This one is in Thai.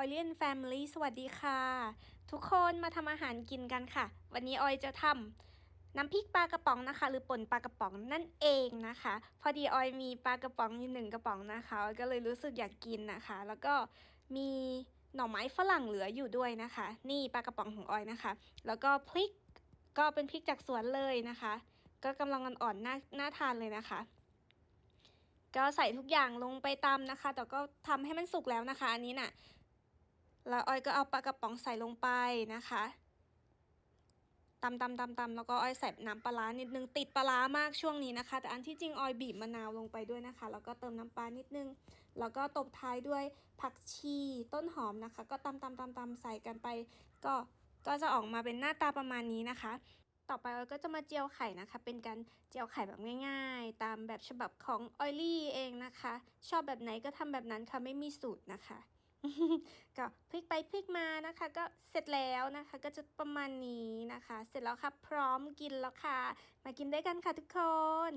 Oilien Family สวัสดีค่ะ ทุกคนมาทำอาหารกินกันค่ะ วันนี้ออยจะทำน้ำพริกปลากระป๋องนะคะ หรือป่นปลากระป๋องนั่นเองนะคะ พอดีออยมีปลากระป๋องอยู่หนึ่งกระป๋องนะคะ ก็เลยรู้สึกอยากกินนะคะ แล้วก็มีหน่อไม้ฝรั่งเหลืออยู่ด้วยนะคะ นี่ปลากระป๋องของออยนะคะ แล้วก็พริกก็เป็นพริกจากสวนเลยนะคะ ก็กำลังอ่อนๆน่าน่าทานเลยนะคะก็ใส่ทุกอย่างลงไปตำนะคะ แต่ก็ทำให้มันสุกแล้วนะคะ อันนี้น่ะ แล้วออยก็เอาปลากระป๋องใส่ลงไปนะคะตำตำตำตำแล้วก็ออยใส่น้ำปลานิดนึงติดปลามากช่วงนี้นะคะ แต่อันที่จริงออยบีบมะนาวลงไปด้วยนะคะ แล้วก็เติมน้ำปลานิดนึง แล้วก็ตบท้ายด้วยผักชีต้นหอมนะคะ ก็ตำตำตำตำใส่กันไป ก็ก็จะออกมาเป็นหน้าตาประมาณนี้นะคะ ต่อไปออยก็จะมาเจียวไข่นะคะ เป็นการเจียวไข่แบบง่าย ๆ ตามแบบฉบับของออยลี่เองนะคะ ชอบแบบไหนก็ทำแบบนั้นค่ะไม่มีสูตรนะคะ ก็พลิกไปพลิกมานะคะ ก็เสร็จแล้วนะคะ ก็จะประมาณนี้นะคะ เสร็จแล้วค่ะพร้อมกินแล้วค่ะ มากินด้วยกันค่ะทุกคน